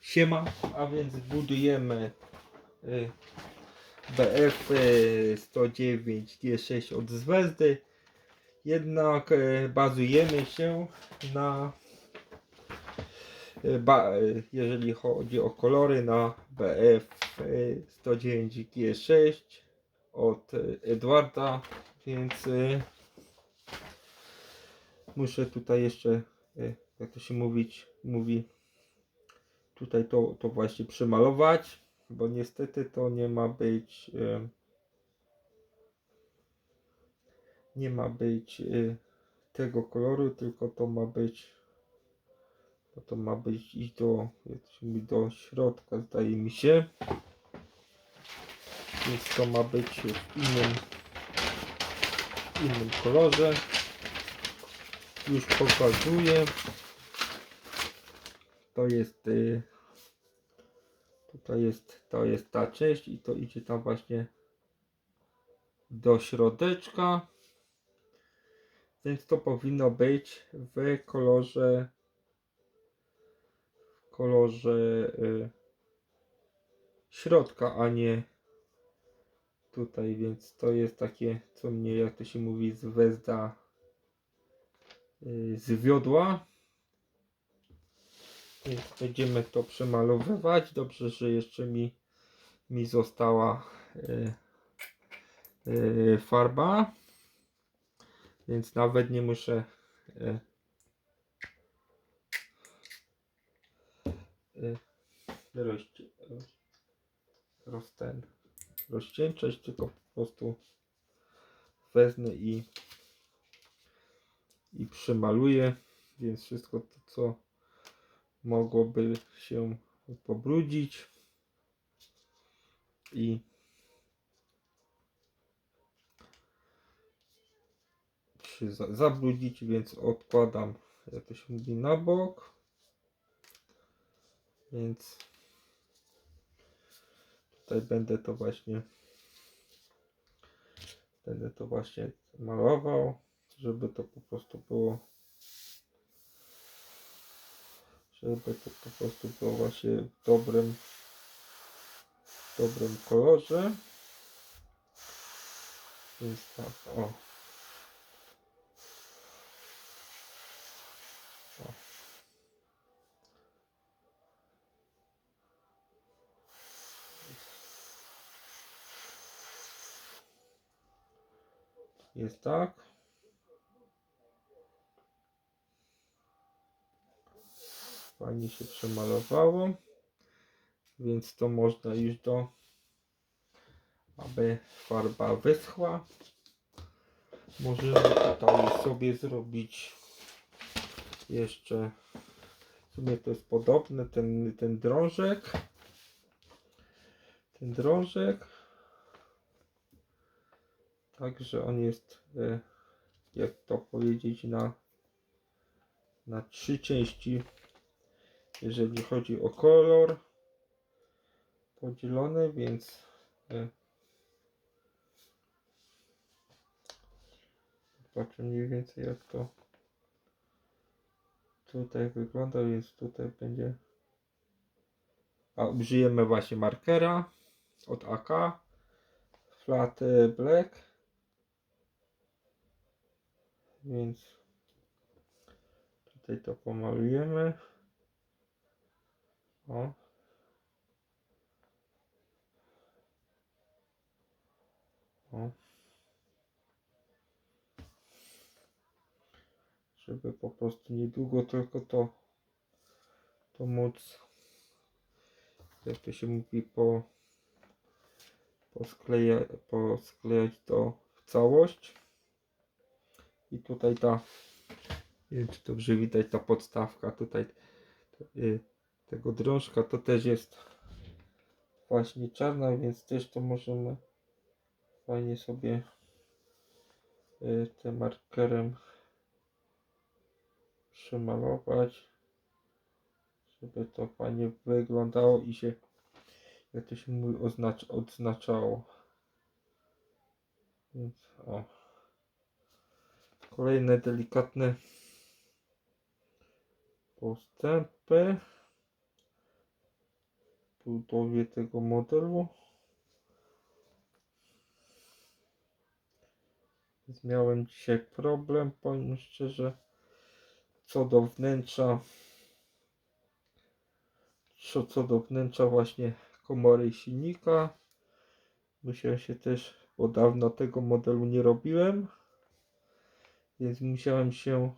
Siema, a więc budujemy y, BF y, 109 G6 od Zvezdy. Jednak y, bazujemy się na y, ba, y, jeżeli chodzi o kolory na BF y, 109 G6 od y, Edwarda, więc y, muszę tutaj jeszcze y, jak to się mówić mówi tutaj to, to właśnie przemalować, bo niestety to nie ma być e, nie ma być e, tego koloru, tylko to ma być to, ma być iść do, do środka zdaje mi się. Więc to ma być w innym innym kolorze. Już pokazuję to jest y, tutaj jest to jest ta część i to idzie tam właśnie do środeczka. Więc to powinno być w kolorze w kolorze y, środka a nie tutaj. Więc to jest takie co mnie jak to się mówi z Wezda y, zwiodła będziemy to przemalowywać. Dobrze, że jeszcze mi, mi została y, y, farba. Więc nawet nie muszę y, y, rozci roz, ten, rozcieńczać, tylko po prostu wezmę i i przemaluję. Więc wszystko to, co mogłoby się pobrudzić i się za- zabrudzić, więc odkładam, jak to się mówi, na bok. Więc tutaj będę to właśnie będę to właśnie malował, żeby to po prostu było żeby to po prostu było właśnie w dobrym w dobrym kolorze. Więc tak o. Jest tak fajnie się przemalowało więc to można już do aby farba wyschła. Możemy tutaj sobie zrobić jeszcze w sumie to jest podobne ten, ten drążek. Ten drążek. Także on jest e, jak to powiedzieć na na trzy części jeżeli chodzi o kolor podzielony, więc e, zobaczę mniej więcej jak to tutaj wygląda, więc tutaj będzie a użyjemy właśnie markera od AK Flat e, Black więc tutaj to pomalujemy o. O. Żeby po prostu niedługo tylko to to móc jak to się mówi po poskleja, posklejać to w całość i tutaj ta nie wiem czy dobrze widać ta podstawka tutaj y, tego drążka to też jest właśnie czarna, więc też to możemy fajnie sobie y, tym markerem przemalować, żeby to fajnie wyglądało i się, jak to się mówi, oznacz, odznaczało. Więc o. Kolejne delikatne postępy. Budowie tego modelu. Miałem dzisiaj problem, powiem szczerze, co do wnętrza, co, co do wnętrza właśnie komory silnika. Musiałem się też, bo dawno tego modelu nie robiłem, więc musiałem się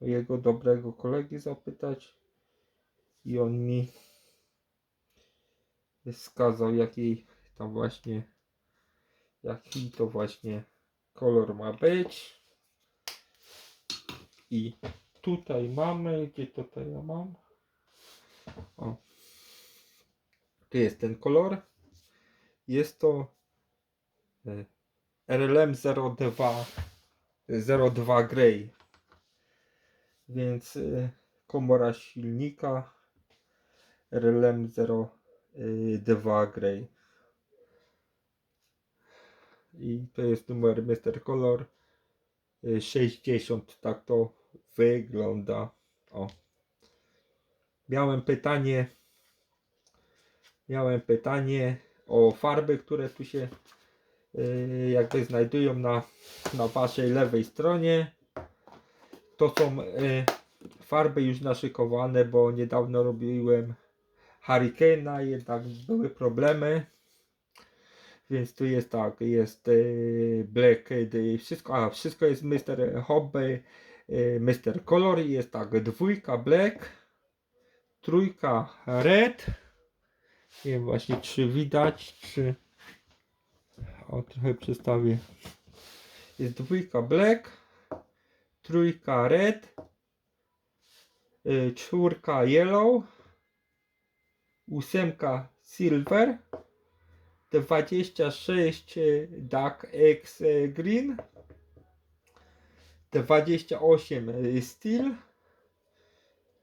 mojego dobrego kolegi zapytać i on mi wskazał jaki tam właśnie jaki to właśnie kolor ma być. I tutaj mamy gdzie to to ja mam? O. Tu jest ten kolor. Jest to e, RLM 02 02 Grey. Więc y, komora silnika RLM 02 Grey i to jest numer Mr. Color. Y, 60 tak to wygląda. O. Miałem pytanie. Miałem pytanie o farby które tu się y, jakby znajdują na, na waszej lewej stronie. To są y, farby już naszykowane, bo niedawno robiłem Hurricane'a, jednak były problemy. Więc tu jest tak, jest y, Black, y, wszystko, a wszystko jest Mr. Hobby, y, Mr. Color, jest tak, dwójka Black, trójka Red, nie wiem właśnie czy widać, czy o trochę przestawię, jest dwójka Black, trójka red, czwórka yellow, ósemka silver, 26 y, dark X green, 28 y, steel,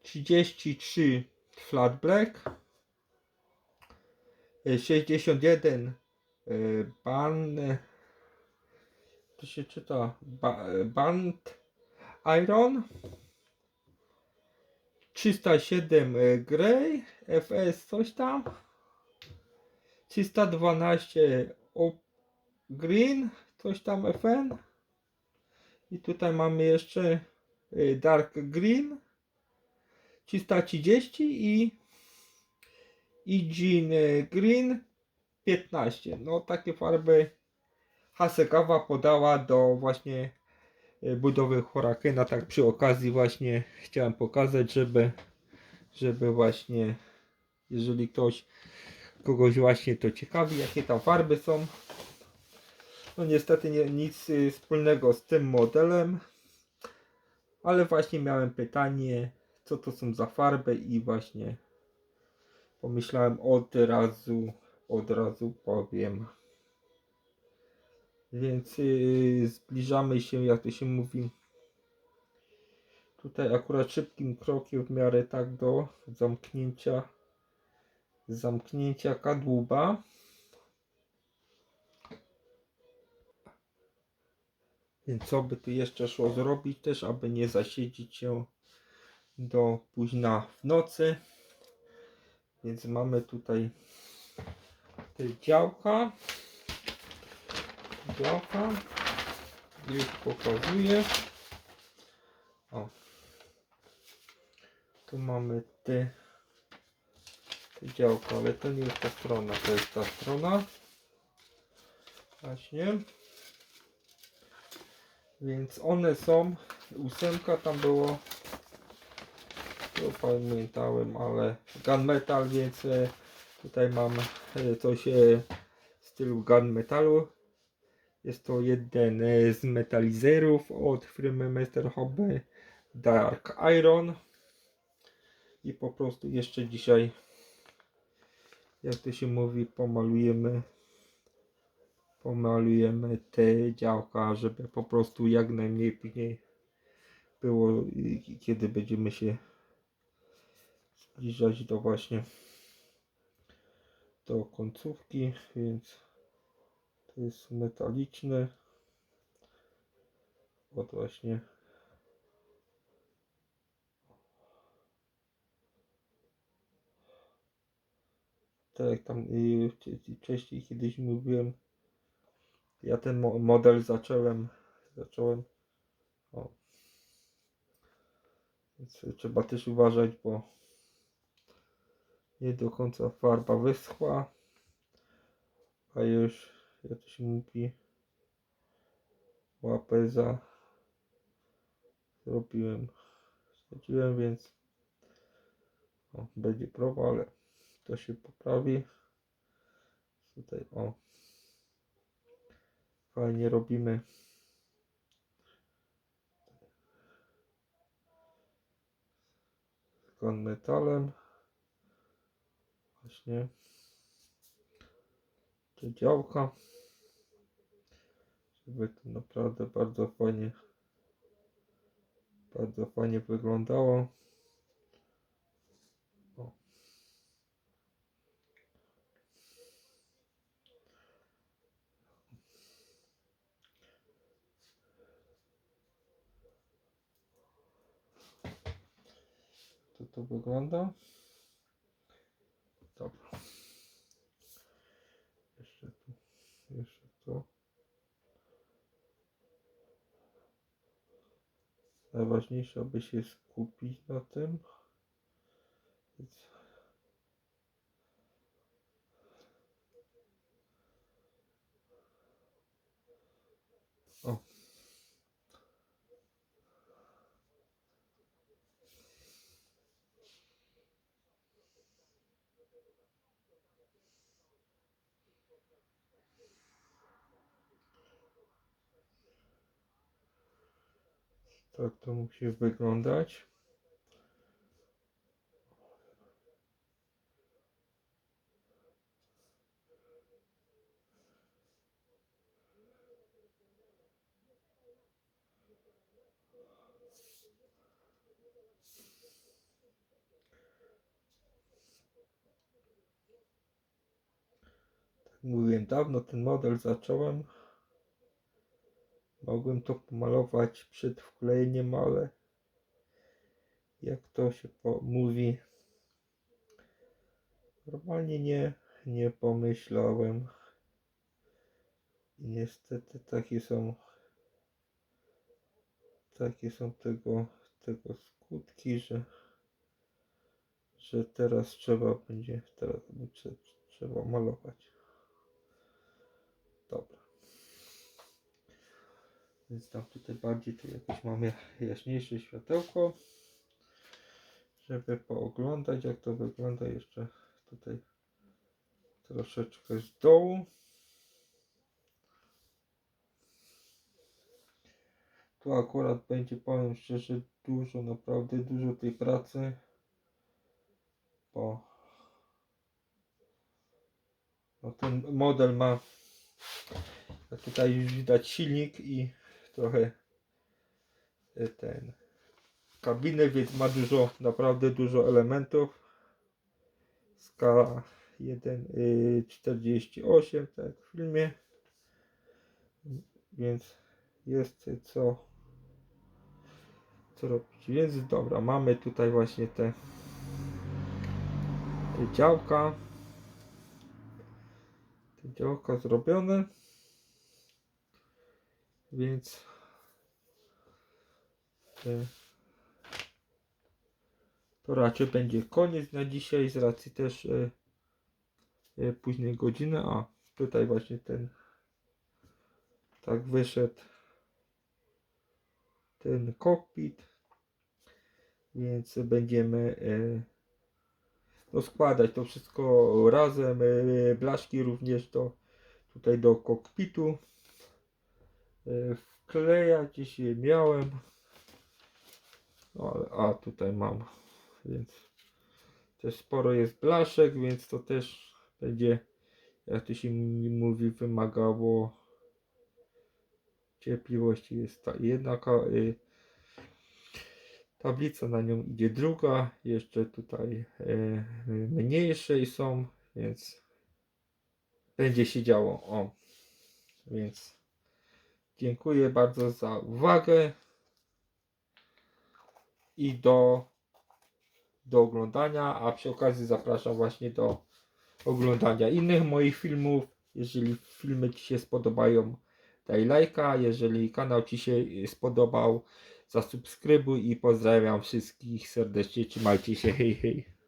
33 flat black, y, 61 y, ban, to się czyta ba, band Iron 307 e, Grey FS coś tam. 312 Op Green coś tam FN i tutaj mamy jeszcze e, Dark Green. 330 i i Jean e, Green 15 no takie farby Hasegawa podała do właśnie budowy Hurricana, tak przy okazji właśnie chciałem pokazać, żeby żeby właśnie jeżeli ktoś kogoś właśnie to ciekawi, jakie tam farby są. No niestety nie, nic y, wspólnego z tym modelem ale właśnie miałem pytanie co to są za farby i właśnie pomyślałem od razu od razu powiem więc yy, zbliżamy się, jak to się mówi, tutaj akurat szybkim krokiem w miarę tak do zamknięcia zamknięcia kadłuba. Więc co by tu jeszcze szło zrobić też, aby nie zasiedzieć się do późna w nocy. Więc mamy tutaj te działka działka. Już pokazuję. O. Tu mamy te, te działka, ale to nie jest ta strona, to jest ta strona. Właśnie. Więc one są, ósemka tam było, to pamiętałem, ale gunmetal, więc e, tutaj mam e, coś e, w stylu gunmetalu. Jest to jeden e, z metalizerów od firmy Master Hobby Dark Iron. I po prostu jeszcze dzisiaj, jak to się mówi, pomalujemy pomalujemy te działka, żeby po prostu jak najmniej później było, kiedy będziemy się zbliżać do właśnie do końcówki, więc jest metaliczny. Od właśnie. tak jak tam wcze- wcześniej kiedyś mówiłem, ja ten mo- model zacząłem, zacząłem, o. Więc trzeba też uważać, bo nie do końca farba wyschła, a już, jak to się mówi, łapę za zrobiłem, straciłem, więc o, będzie próba, ale to się poprawi. Tutaj o fajnie robimy. Z gunmetalem. Właśnie. Te działka. Żeby to naprawdę bardzo fajnie bardzo fajnie wyglądało. O. To to wygląda. Dobra. Jeszcze tu, jeszcze tu. Najważniejsze, aby się skupić na tym. Więc O. Tak to musi wyglądać. Tak mówiłem, dawno ten model zacząłem. Mogłem to pomalować przed wklejeniem, ale jak to się mówi, normalnie nie, nie pomyślałem. I niestety takie są takie są tego, tego skutki, że, że teraz trzeba będzie teraz trzeba malować. Dobra. Więc tam tutaj bardziej tu jakieś mamy jaśniejsze światełko, żeby pooglądać jak to wygląda jeszcze tutaj troszeczkę z dołu. Tu akurat będzie, powiem szczerze, dużo, naprawdę dużo tej pracy, bo no ten model ma, tutaj już widać silnik i trochę y, ten kabinę, więc ma dużo, naprawdę dużo elementów. Skala 1,48, tak jak w filmie. Więc jest co co robić. Więc dobra, mamy tutaj właśnie te działka. Te działka zrobione. Więc e, to raczej będzie koniec na dzisiaj z racji też e, e, późnej godziny. A tutaj właśnie ten tak wyszedł ten kokpit więc będziemy e, no, składać to wszystko razem e, blaszki również do tutaj do kokpitu e, wklejać gdzieś je miałem. No, ale- a tutaj mam więc też sporo jest blaszek więc to też będzie jak to się mówi wymagało cierpliwości. Jest ta jedna y, tablica na nią idzie druga. Jeszcze tutaj y, mniejsze są więc będzie się działo. O więc dziękuję bardzo za uwagę i do do oglądania a przy okazji zapraszam właśnie do oglądania innych moich filmów. Jeżeli filmy Ci się spodobają, daj lajka. Jeżeli kanał Ci się spodobał, zasubskrybuj i pozdrawiam wszystkich serdecznie. Trzymajcie się, hej hej.